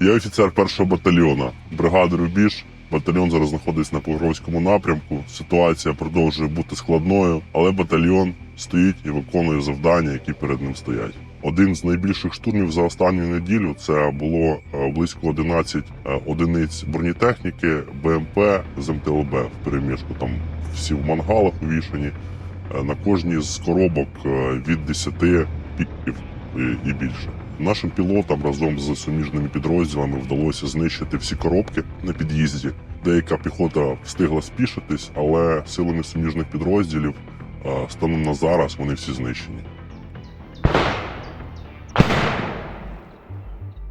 Я офіцер першого батальйону бригади Рубіж. Батальйон зараз знаходиться на Покровському напрямку. Ситуація продовжує бути складною, але батальйон стоїть і виконує завдання, які перед ним стоять. Один з найбільших штурмів за останню неділю це було е, близько 11 е, одиниць бронетехніки, БМП з МТЛБ в переміжку. Там всі в мангалах увішані. Е, На кожній з коробок від 10 піків і більше. Нашим пілотам разом з суміжними підрозділами вдалося знищити всі коробки на під'їзді. Деяка піхота встигла спішитись, але силами суміжних підрозділів станом на зараз вони всі знищені.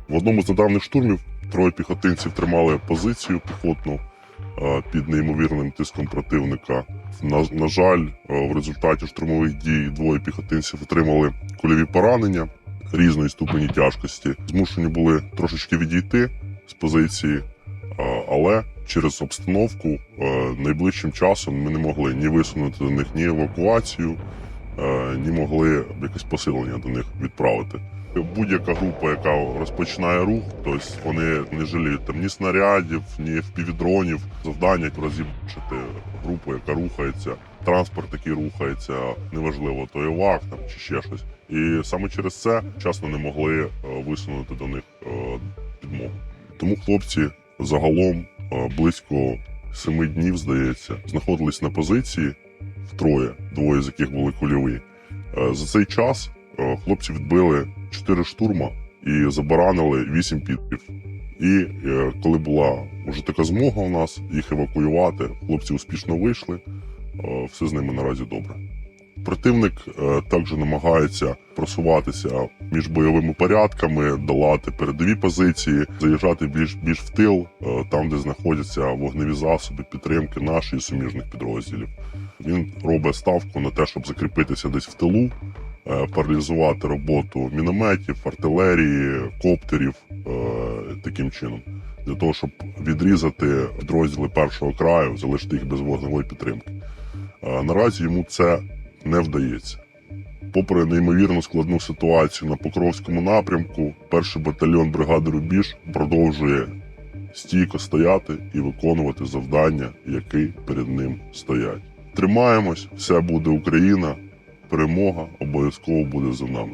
В одному з недавніх штурмів троє піхотинців тримали позицію піхотну під неймовірним тиском противника. На, на жаль, в результаті штурмових дій двоє піхотинців отримали кульові поранення різної ступені тяжкості. Змушені були трошечки відійти з позиції, але через обстановку найближчим часом ми не могли ні висунути до них ні евакуацію, ні могли якесь посилення до них відправити. Будь-яка група, яка розпочинає рух, тобто вони не жаліють там ні снарядів, ні впівдронів. Завдання розібчити групу, яка рухається, транспорт, який рухається, неважливо, то івак там чи ще щось. І саме через це вчасно не могли е, висунути до них е, підмогу. Тому хлопці загалом е, близько семи днів, здається, знаходились на позиції втроє, двоє з яких були кульові. За цей час хлопці відбили 4 штурма і забаранили 8 підків. І коли була вже така змога у нас їх евакуювати, хлопці успішно вийшли. Е, Все з ними наразі добре. Противник е, також намагається просуватися між бойовими порядками, долати передові позиції, заїжджати більш більш в тил, е, там, де знаходяться вогневі засоби підтримки наших і суміжних підрозділів. Він робить ставку на те, щоб закріпитися десь в тилу, паралізувати роботу мінометів, артилерії, коптерів таким чином, для того, щоб відрізати підрозділи першого краю, залишити їх без вогневої підтримки. Наразі йому це не вдається. Попри неймовірно складну ситуацію на Покровському напрямку, перший батальйон бригади Рубіж продовжує стійко стояти і виконувати завдання, які перед ним стоять. Тримаємось, все буде Україна, перемога обов'язково буде за нами.